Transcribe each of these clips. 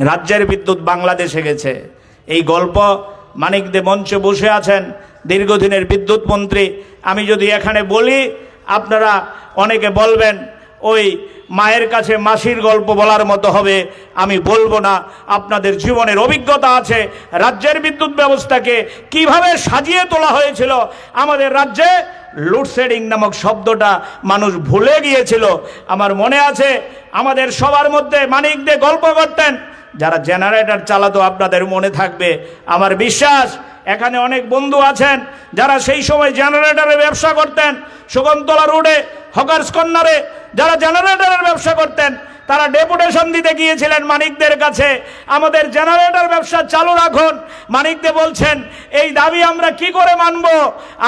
রাজ্যের বিদ্যুৎ বাংলাদেশে গেছে। এই গল্প মানিক দে মঞ্চে বসে আছেন দীর্ঘদিনের বিদ্যুৎ মন্ত্রী। আমি যদি এখানে বলি, আপনারা অনেকে বলবেন, ওই মায়ের কাছে মাসির গল্প বলার মতো হবে। আমি বলব না। আপনাদের জীবনের অভিজ্ঞতা আছে। রাজ্যের বিদ্যুৎ ব্যবস্থাকে কীভাবে সাজিয়ে তোলা হয়েছিল? আমাদের রাজ্যে লোডশেডিং নামক শব্দটা মানুষ ভুলে গিয়েছিল। আমার মনে আছে, আমাদের সবার মধ্যে মানিক দিয়ে গল্প করতেন। যারা জেনারেটর চালাতো আপনাদের মনে থাকবে। আমার বিশ্বাস, এখানে অনেক বন্ধু আছেন যারা সেই সময় জেনারেটরের ব্যবসা করতেন। সুগন্তলা রোডে, হকার্স কর্নারে যারা জেনারেটরের ব্যবসা করতেন তারা ডেপুটেশন দিতে গিয়েছিলেন মানিকদের কাছে। আমাদের জেনারেটর ব্যবসা চালু রাখুন। মানিকদে বলছেন, এই দাবি আমরা কি করে মানব?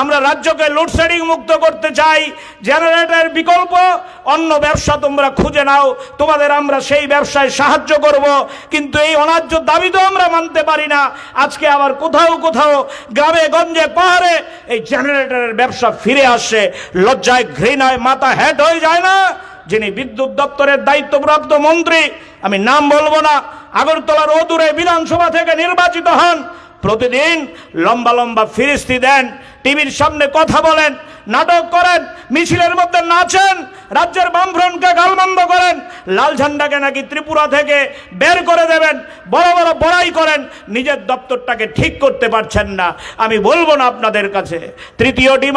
আমরা রাজ্যকে লোডশেডিং মুক্ত করতে চাই। জেনারেটরের বিকল্প, অন্য ব্যবসা তোমরা খুঁজে নাও। তোমাদের আমরা সেই ব্যবসায় সাহায্য করব। কিন্তু এই অন্যায্য দাবি তো আমরা মানতে পারি না। আজকে আবার কোথাও কোথাও, গ্রামে, গঞ্জে, পাহাড়ে এই জেনারেটরের ব্যবসা ফিরে আসছে লজ্জায় ঘৃণায় মাথা হ্যাট হয়ে যায় না। যিনি বিদ্যুৎ দপ্তরের দায়িত্বপ্রাপ্ত মন্ত্রী, আমি নাম বলব না আগরতলার অদূরে বিধানসভা থেকে নির্বাচিত হন। প্রতিদিন লম্বা লম্বা ফিরিস্তি দেন, টিভির সামনে কথা বলেন, নাটক করেন, মিছিলের মধ্যে নাচেন, রাজ্যের বামফ্রন্টকে গালমন্দ করেন, লাল ঝান্ডাকে নাকি ত্রিপুরা থেকে বের করে দেবেন, বড় বড় বড়াই করেন, নিজের দপ্তরটাকে ঠিক করতে পারছেন না। আমি বলব না আপনাদের কাছে, তৃতীয় ডিমা